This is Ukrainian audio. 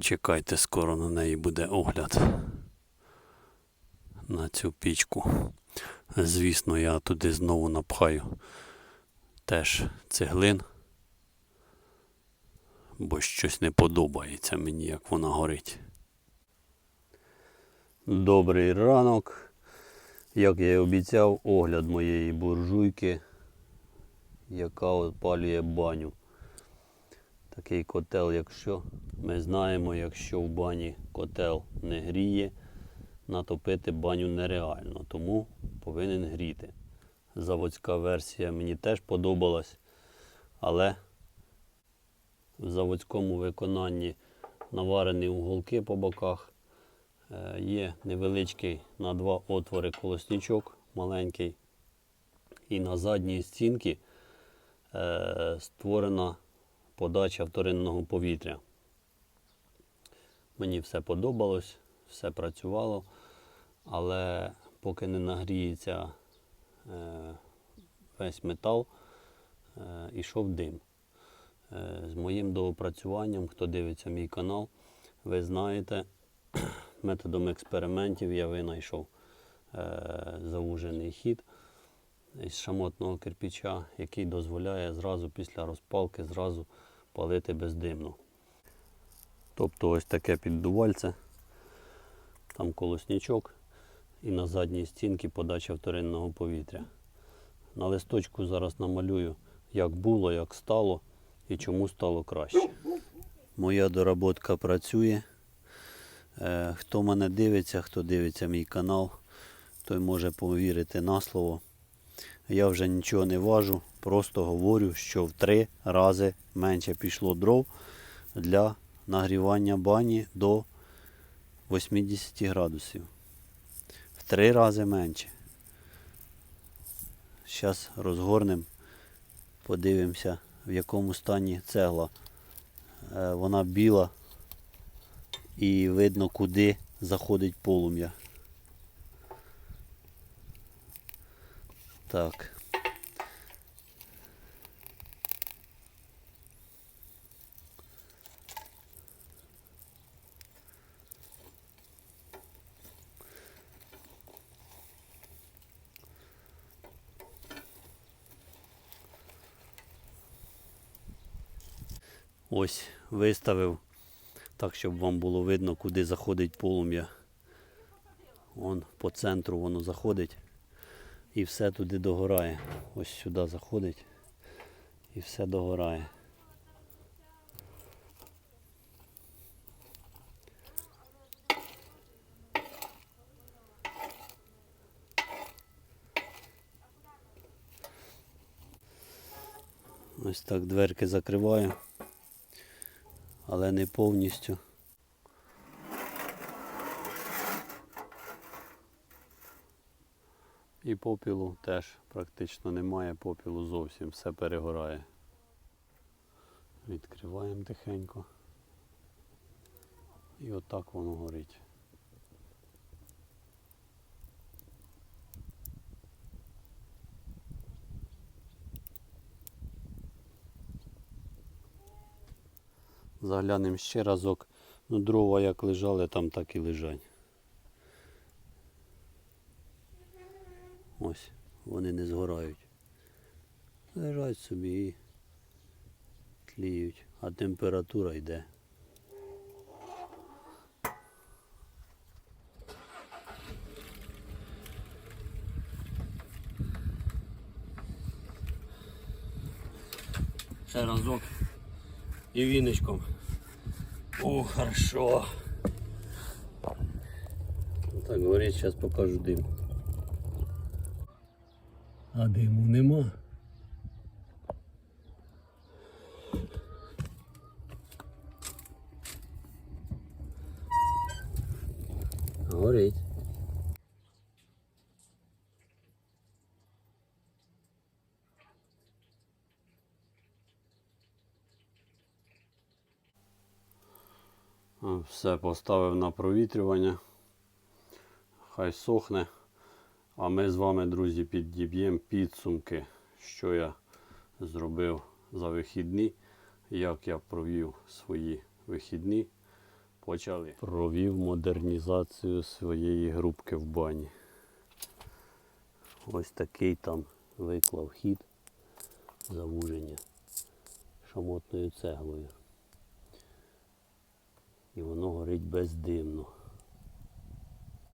Чекайте, скоро на неї буде огляд. На цю пічку. Звісно, я туди знову напхаю теж цеглин. Бо щось не подобається мені, як вона горить. Добрий ранок. Як я і обіцяв, огляд моєї буржуйки, яка опалює баню. Такий котел, якщо ми знаємо, якщо в бані котел не гріє, натопити баню нереально, тому повинен гріти. Заводська версія мені теж подобалась, але в заводському виконанні наварені уголки по боках. Е, Є невеличкий на два отвори колосничок маленький. І на задній стінці е, створена подача вторинного повітря. Мені все подобалось, все працювало, але поки не нагріється е, весь метал, е, ішов дим. Е, З моїм доопрацюванням, хто дивиться мій канал, ви знаєте, методом експериментів я винайшов е, заужений хід із шамотного кирпича, який дозволяє зразу після розпалки зразу палити бездимно. Тобто ось таке піддувальце, там колосничок і на задній стінці подача вторинного повітря. На листочку зараз намалюю, як було, як стало і чому стало краще. Моя доработка працює. Е, Хто мене дивиться, хто дивиться мій канал, той може повірити на слово. Я вже нічого не важу, просто говорю, що в три рази менше пішло дров для нагрівання бані до 80 градусів. В три рази менше. Зараз розгорнемо, подивимося, в якому стані цегла. Е, Вона біла і видно, куди заходить полум'я. Так. Ось виставив так, щоб вам було видно, куди заходить полум'я. Вон по центру воно заходить і все туди догорає. Ось сюди заходить і все догорає. Ось так дверки закриваю, але не повністю. І попілу теж практично немає, попілу зовсім, все перегорає. Відкриваємо тихенько. І отак воно горить. Заглянемо ще разок. Ну, дрова як лежали, там так і лежать. Ось, вони не згорають. Лежать собі і тліють, а температура йде. Ще разок і віночком. О, хорошо. Так, говорить, зараз покажу дим. А диму нема. Горить. Все поставив на провітрювання. Хай сохне. А ми з вами, друзі, підіб'ємо підсумки, що я зробив за вихідні, як я провів свої вихідні. Почали. Провів модернізацію своєї грубки в бані. Ось такий там виклав хід завуження шамотною цеглою. І воно горить бездимно.